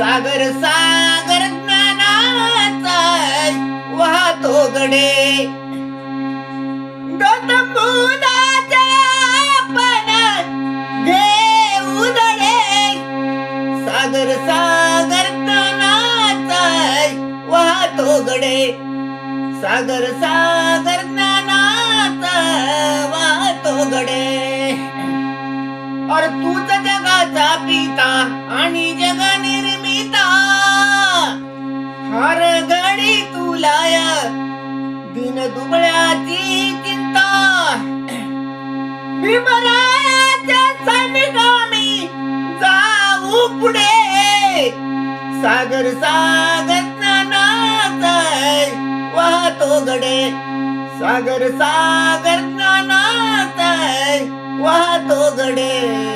सागर सागर ज्ञानाचा वाहतो गडे. गौतमुदाचे आपण घेऊ दडे सागर सागर ज्ञानाचा वाहतो गडे. सागर सागर ज्ञानाचा वाहतो गडे. और तूच जगाचा पिता हर गाड़ी तुला दिन दुबळ्याची चिंता. भीमरायाच्या सैनिकामी जाऊ पुढे. सागर सागर ज्ञानाचा वाहतो गडे. सागर सागर ज्ञानाचा वाहतो गडे.